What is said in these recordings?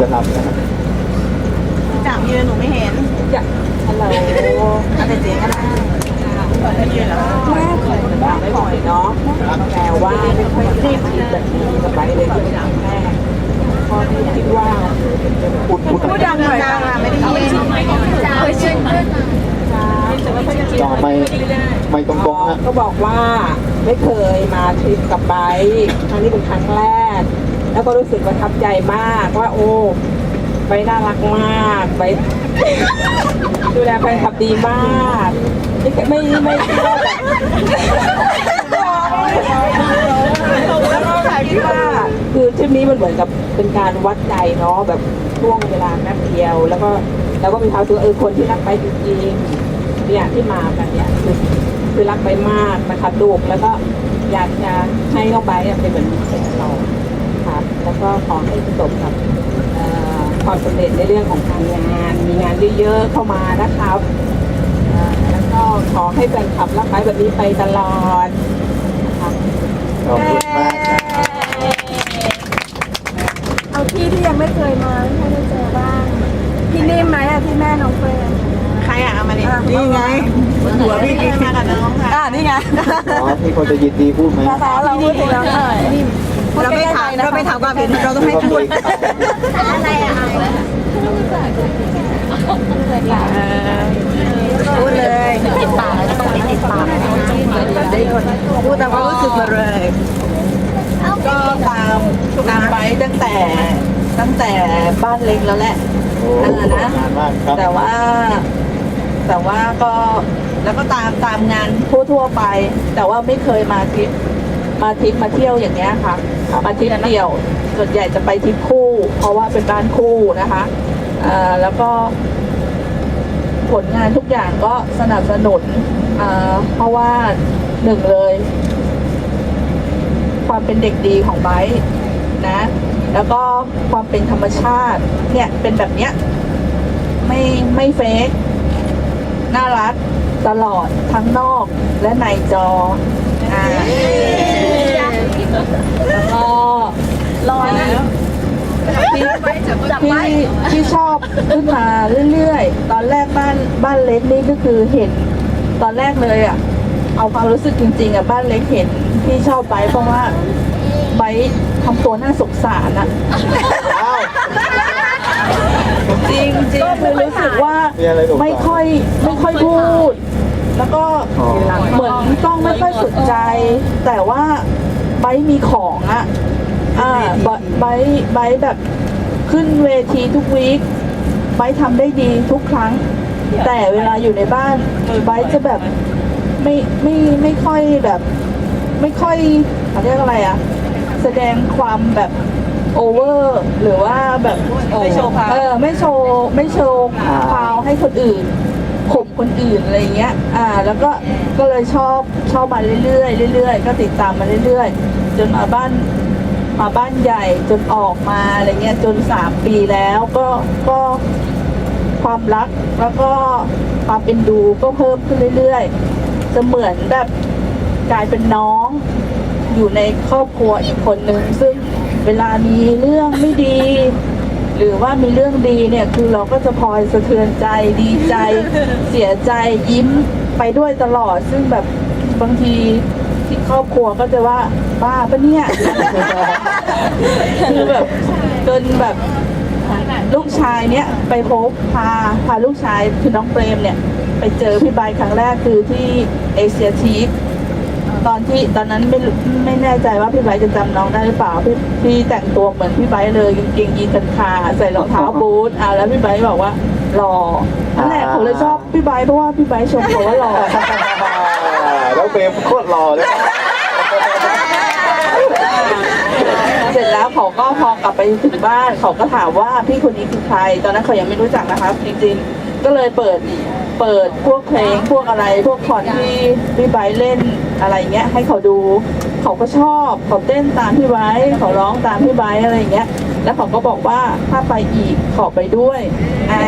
จะรับนะจับยืนหนูไม่เห็นจับฮัลโหลอะไรเจ๊ก็ได้ไม่ห้ม่ขอยแม่ขอเนาะแปลว่าไม่ค่อยรีบจะทีสบายเลยที่ไม่แม่พอที่คิดว่าพูดพูดดังหน่อยไม่ได้ยินเคยเชื่อมันจอไม่ไม่ตรงๆนะก็บอกว่าไม่เคยมาทริปกับไบครั้งนี้เป็นครั้งแรก แล้วก็รู้สึกประทับใจมากว่าโอ้ไบน่ารักมากไบดูแลแฟนคลับดีมากไม่ไม่ไม่คิดว่าแบบแล้วก็คิดว่าคือทริปนี้มันเหมือนกับเป็นการวัดใจเนาะแบบช่วงเวลาแป๊บเดียว แล้วก็แล้วก็มีความรู้สึกเออคนที่รักไปจริงๆเนี่ยที่มากันเนี่ยคือคือรักไปมากนะครับลูกแล้วก็อยากจะให้น้องไปเนี่ยเป็นเหมือนเป็นเรา ครับ แล้วก็ขอให้ประสบกับเอ่อความสำเร็จในเรื่องของการงาน มีงานเยอะๆเข้ามานะครับเอ่อแล้วก็ขอให้แฟนคลับรักไปแบบนี้ไปตลอดนะครับขอบคุณมากครับเอาที่ที่ยังไม่เคยมาให้ได้เจอบ้างพี่นิ่มไหมอะที่แม่น้องเฟรนใครอะเอามาดินี่ไงหัวพี่กิ๊กมากับน้องค่ะอ่านี่ไงอ๋อที่คนจะยินดีพูดไหมภาษาเราพูดถึงแล้วหน่อยเรา ไม่ถามเราไม่ถามความเห็นเราต้องให้พูดพูดเลยติดปากต้องติดปากพูดตามความรู้สึกมาเลย ก็ตามตามไปตั้งแต่ตั้งแต่บ้านเล็กแล้วแหละโอ้นั่นแหละนะนานมากครับแต่ว่าแต่ว่าก็แล้วก็ตามตามงานทั่วๆไป แต่ว่าไม่เคยมาทริปมาทริปมาเที่ยวอย่างเงี้ยค่ะ มาทริปเดี่ยว ส่วนใหญ่จะไปทริปคู่ เพราะว่าเป็นบ้านคู่นะคะแล้วก็ผลงานทุกอย่างก็สนับสนุนเพราะว่าหนึ่งเลย ความเป็นเด็กดีของไบร์นะ แล้วก็ความเป็นธรรมชาติ เนี่ย เป็นแบบเนี้ย ไม่ไม่เฟกน่ารักตลอดทั้งนอกและในจออ่า แล้วก็รอยที่ที่ที่ชอบขึ้นมาเรื่อยๆ ตอนแรกบ้านบ้านเล็กนี่ก็คือเห็นตอนแรกเลยอะ เอาความรู้สึกจริงๆอะบ้านเล็กเห็นที่ชอบไบร์ทเพราะว่าไบร์ททำตัวน่าสงสารอะอ้าวจริงจริงคือรู้สึกว่ามีอะไรสงสัยไม่ค่อยไม่ค่อยพูด แล้วก็อ๋อเหมือนต้องไม่ค่อยสนใจ แต่ว่า ไบร์ทมีของอะอ่าไบไบร์ทไบร์ทแบบขึ้นเวทีทุกวีคไบร์ททำได้ดีทุกครั้ง แต่เวลาอยู่ในบ้านไบร์ทจะแบบไม่ไม่ไม่ค่อยแบบ ไม่ค่อยเขาเรียกอะไรอะแสดงความแบบโอเวอร์ หรือว่าแบบไม่โชว์เออไม่โชว์ไม่โชว์พาวให้คนอื่นข่ม คนอื่นอะไรเงี้ย อ่า แล้วก็ ก็เลยชอบ ชอบมาเรื่อยๆ เรื่อยๆ ก็ติดตามมาเรื่อยๆ จนมาบ้าน มาบ้านใหญ่ จนออกมาอะไรเงี้ย จนสามปีแล้ว ก็ ก็ความรัก แล้วก็ความเป็นดูก็เพิ่มขึ้นเรื่อยๆเหมือนแบบกลายเป็นน้องอยู่ในครอบครัวอีกคนหนึ่งซึ่งเวลามีเรื่องไม่ดี หรือว่ามีเรื่องดีเนี่ยคือเราก็จะพลอยสะเทือนใจดีใจ เสียใจยิ้มไปด้วยตลอด ซึ่งแบบบางทีที่ครอบครัวก็จะว่าบ้าปะเนี่ยคือแบบจนแบบลูกชายเนี่ยไปพบพาพาลูกชายคือน้องเปรมเนี่ย ไปเจอพี่ใบายครั้งแรกคือที่เอเชียทีค ตอนที่ตอนนั้นไม่รู้ไม่แน่ใจว่าพี่ไบร์ทจะจำน้องได้หรือเปล่าพี่พี่แต่งตัวเหมือนพี่ไบร์ทเลยกางเกงยีนกันขาใส่รองเท้าบูทอ่าแล้วพี่ไบร์ทบอกว่าหล่อนั่นแหละผมเลยชอบพี่ไบร์ทเพราะว่าพี่ไบร์ทชมเขาว่าหล่อแล้วเฟรมโคตรหล่อเลยเสร็จแล้วเขาก็พอกลับไปถึงบ้านเขาก็ถามว่าพี่คนนี้คือใคร ตอนนั้นเขายังไม่รู้จักนะคะจริงๆก็เลยเปิด เปิดพวกเพลงพวกอะไรพวกคอนที่พี่ไบร์ทเล่นอะไรเงี้ยให้เขาดู เขาก็ชอบเขาเต้นตามพี่ไบร์ทเขาร้องตามพี่ไบร์ทอะไรเงี้ย แล้วเขาก็บอกว่าถ้าไปอีกขอไปด้วยอ่า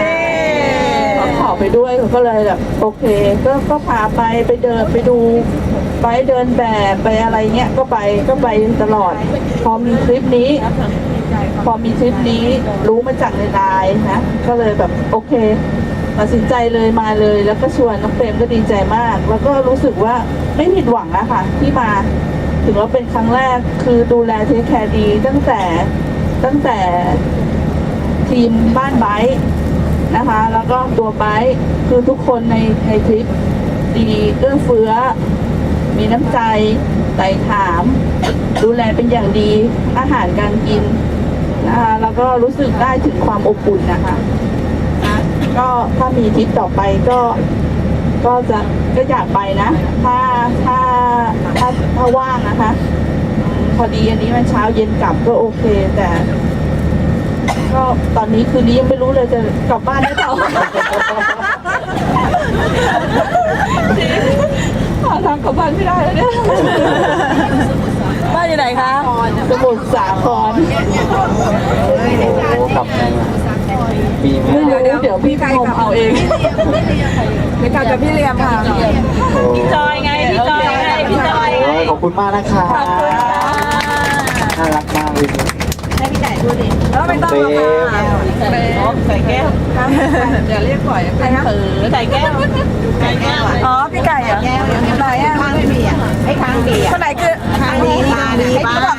เขาขอไปด้วยเขาก็เลยแบบโอเค ก็ก็พาไปไปเดินไปดูไปเดินแบบไปอะไรเงี้ยก็ไปก็ไปตลอด พอมีคลิปนี้ พอมีคลิปนี้รู้มาจากในไลน์นะ ก็เลยแบบโอเค ตัดสินใจเลยมาเลย แล้วก็ชวนน้องเฟรมก็ดีใจมาก แล้วก็รู้สึกว่าไม่ผิดหวังอะค่ะที่มาถึงว่าเป็นครั้งแรกคือดูแลเทคแคร์ดี ตั้งแต่ตั้งแต่ทีมบ้านไบร์นะคะ แล้วก็ตัวไบร์คือทุกคนในในทริปดีเอื้อเฟื้อ มีน้ำใจไต่ถาม ดูแลเป็นอย่างดีอาหารการกินนะคะแล้วก็รู้สึกได้ถึงความอบอุ่นนะคะ ก็ถ้ามีทริปต่อไปก็ก็จะก็อยากไปนะ ถ้าถ้าถ้าถ้าว่างนะคะอืมพอดีอันนี้มันเช้าเย็นกลับก็โอเคแต่ ก็ตอนนี้คืนนี้ยังไม่รู้เลยจะกลับบ้านหรือเปล่าหาทางกลับบ้านไม่ได้แล้วเนี่ยบ้านอยู่ไหนคะสมุทรสาครโอ้กลับไงอะ มีไหมไม่รู้เดี๋ยวพี่งมเอาเองไปกลับกับพี่เลียมค่ะพี่จอยไงพี่จอยไงพี่จอยโอ้ยขอบคุณมากนะคะน่ารักมากเลยแล้วไม่ต้องหรอกค่ะใส่แก้วอย่าเรียกปล่อยใครนะใส่แก้วใส่แก้วอ๋อพี่ไก่เหรอไหนอะข้างไม่มีอะให้ข้างดีอะคนไหนคือข้างดีข้างดีเขาบอก